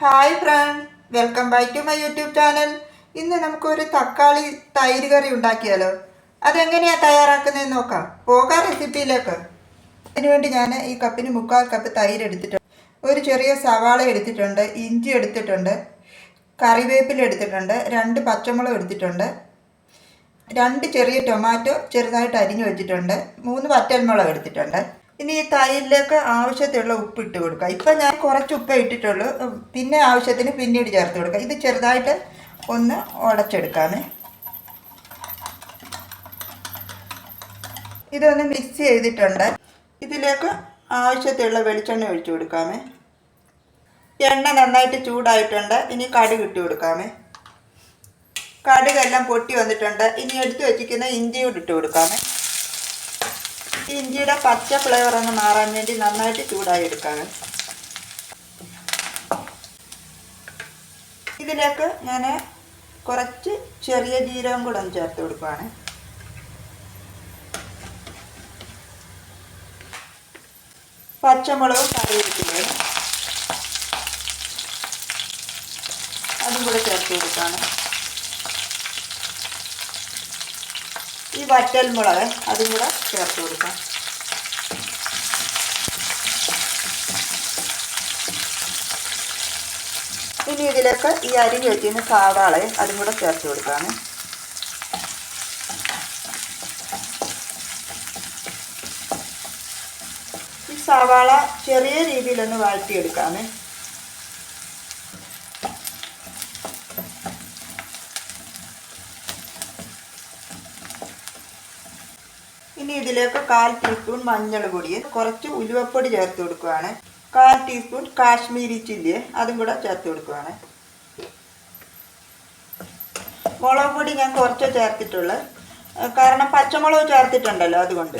Hi friend welcome back to my YouTube channel. ഇന്ന് നമുക്കൊരു തക്കാളി തൈര് കറി ഉണ്ടാക്കിയാലോ? അതെങ്ങനെയാണ് തയ്യാറാക്കുന്നതെന്ന് നോക്കാം. പോകാം റെസിപ്പിയിലേക്ക്. അതിനുവേണ്ടി ഞാൻ ഈ കപ്പിന് മുക്കാൽ കപ്പ് തൈര് എടുത്തിട്ടുണ്ട്. ഒരു ചെറിയ സവാള എടുത്തിട്ടുണ്ട് ഇഞ്ചി എടുത്തിട്ടുണ്ട് കറിവേപ്പില എടുത്തിട്ടുണ്ട് രണ്ട് പച്ചമുളക് എടുത്തിട്ടുണ്ട് രണ്ട് ചെറിയ ടൊമാറ്റോ ചെറുതായിട്ട് അരിഞ്ഞു വെച്ചിട്ടുണ്ട് മൂന്ന് വറ്റൽമുളക് എടുത്തിട്ടുണ്ട്. ഇനി ഈ തൈരിലേക്ക് ആവശ്യത്തിലുള്ള ഉപ്പ് ഇട്ട് കൊടുക്കുക. ഇപ്പം ഞാൻ കുറച്ച് ഉപ്പ് ഇട്ടിട്ടുള്ളൂ. പിന്നെ ആവശ്യത്തിന് പിന്നീട് ചേർത്ത് കൊടുക്കുക. ഇത് ചെറുതായിട്ട് ഒന്ന് ഉടച്ചെടുക്കാമേ. ഇതൊന്ന് മിക്സ് ചെയ്തിട്ടുണ്ട്. ഇതിലേക്ക് ആവശ്യത്തിലുള്ള വെളിച്ചെണ്ണ ഒഴിച്ചു കൊടുക്കാമേ. എണ്ണ നന്നായിട്ട് ചൂടായിട്ടുണ്ട്. ഇനി കടുക് ഇട്ട് കൊടുക്കാമേ. കടുകെല്ലാം പൊട്ടി വന്നിട്ടുണ്ട്. ഇനി എടുത്തു വെച്ചിരിക്കുന്ന ഇഞ്ചി ഇട്ട് കൊടുക്കാമേ. ഇഞ്ചിയുടെ പച്ച ഫ്ലേവർ ഒന്ന് മാറാൻ വേണ്ടി നന്നായിട്ട് ചൂടായി എടുക്കാം ഇതിലേക്ക് ഞാൻ കുറച്ച് ചെറിയ ജീരകം കൂടെ ഒന്ന് ചേർത്ത് കൊടുക്കുകയാണ് പച്ചമുളകും കറിവേപ്പിലയും അതും കൂടെ ചേർത്ത് കൊടുക്കുകയാണ് ഈ വറ്റൽ മുളക് അതും കൂടെ ചേർത്ത് കൊടുക്കാം. ഇനി ഇതിലേക്ക് ഈ അരി വെച്ചിരുന്ന കാടാളെ അതും കൂടെ ചേർത്ത് കൊടുക്കാണ്. ഈ സവാള ചെറിയ രീതിയിലൊന്ന് വഴറ്റിയെടുക്കാമേ ഇനി ഇതിലേക്ക് കാൽ ടീസ്പൂൺ മഞ്ഞൾ പൊടി കുറച്ച് ഉലുവപ്പൊടി ചേർത്ത് കൊടുക്കുകയാണ് കാൽ ടീസ്പൂൺ കാശ്മീരി ചില്ലി അതും കൂടെ ചേർത്ത് കൊടുക്കുകയാണ് മുളക് പൊടി ഞാൻ കുറച്ച് ചേർത്തിട്ടുള്ളൂ. കാരണം പച്ചമുളക് ചേർത്തിട്ടുണ്ടല്ലോ അതുകൊണ്ട്.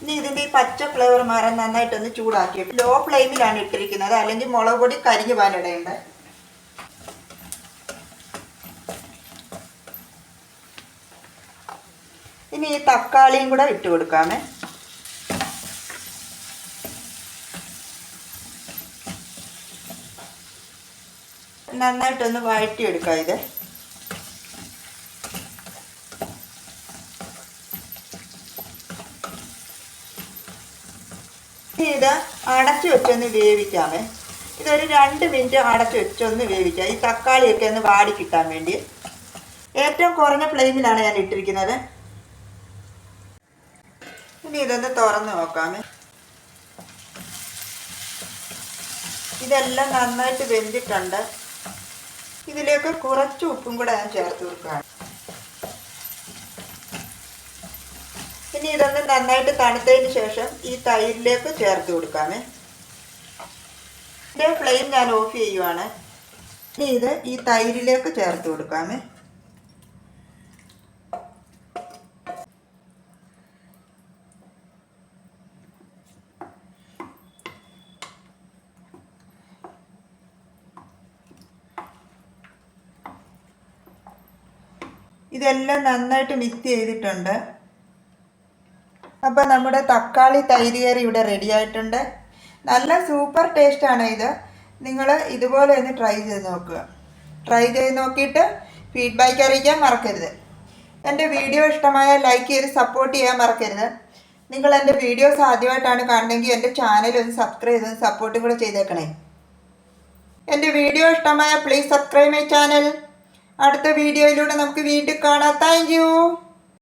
ഇനി ഇതിന്റെ ഈ പച്ച ഫ്ലേവർ മാറാൻ നന്നായിട്ടൊന്ന് ചൂടാക്കിയിട്ട് ലോ ഫ്ലെയിമിലാണ് ഇട്ടിരിക്കുന്നത്. അല്ലെങ്കിൽ മുളക് പൊടി കരിഞ്ഞു പാനിടേണ്ടത് ഇനി ഈ തക്കാളിയും കൂടെ ഇട്ട് കൊടുക്കാമേ. നന്നായിട്ടൊന്ന് വഴറ്റിയെടുക്കാം ഇത്. ഇത് അടച്ചു വെച്ചൊന്ന് വേവിക്കാമേ. ഇതൊരു രണ്ട് മിനിറ്റ് അടച്ചു വെച്ചൊന്ന് വേവിക്കാം. ഈ തക്കാളിയൊക്കെ ഒന്ന് വാടി കിട്ടാൻ വേണ്ടി. ഏറ്റവും കുറഞ്ഞ ഫ്ലെയിമിലാണ് ഞാൻ ഇട്ടിരിക്കുന്നത്. ഇനി ഇതൊന്ന് തുറന്ന് നോക്കാമേ. ഇതെല്ലാം നന്നായിട്ട് വെന്തിട്ടുണ്ട്. ഇതിലേക്ക് കുറച്ച് ഉപ്പും കൂടെ ഞാൻ ചേർത്ത് കൊടുക്കുകയാണ്. ഇനി ഇതൊന്ന് നന്നായിട്ട് തണുത്തതിന് ശേഷം ഈ തൈരിലേക്ക് ചേർത്ത് കൊടുക്കാമേ. ഇതിന്റെ ഫ്ലെയിം ഞാൻ ഓഫ് ചെയ്യുവാണ്. ഇനി ഇത് ഈ തൈരിലേക്ക് ചേർത്ത് കൊടുക്കാമേ. ഇതെല്ലാം നന്നായിട്ട് മിക്സ് ചെയ്തിട്ടുണ്ട്. അപ്പോൾ നമ്മുടെ തക്കാളി തൈര് കറി ഇവിടെ റെഡി ആയിട്ടുണ്ട്. നല്ല സൂപ്പർ ടേസ്റ്റാണ് ഇത്. നിങ്ങൾ ഇതുപോലെ ഒന്ന് ട്രൈ ചെയ്ത് നോക്കുക. ട്രൈ ചെയ്ത് നോക്കിയിട്ട് ഫീഡ്ബാക്ക് അറിയിക്കാൻ മറക്കരുത്. എന്റെ വീഡിയോ ഇഷ്ടമായ ലൈക്ക് ചെയ്ത് സപ്പോർട്ട് ചെയ്യാൻ മറക്കരുത്. നിങ്ങൾ എന്റെ വീഡിയോസ് ആദ്യമായിട്ടാണ് കാണുന്നതെങ്കിൽ എന്റെ ചാനൽ ഒന്ന് സബ്സ്ക്രൈബ് ചെയ്ത് സപ്പോർട്ടും കൂടെ ചെയ്തേക്കണേ. എന്റെ വീഡിയോ ഇഷ്ടമായ പ്ലീസ് സബ്സ്ക്രൈബ് മൈ ചാനൽ അടുത്ത വീഡിയോയിലൂടെ നമുക്ക് വീണ്ടും കാണാം. താങ്ക്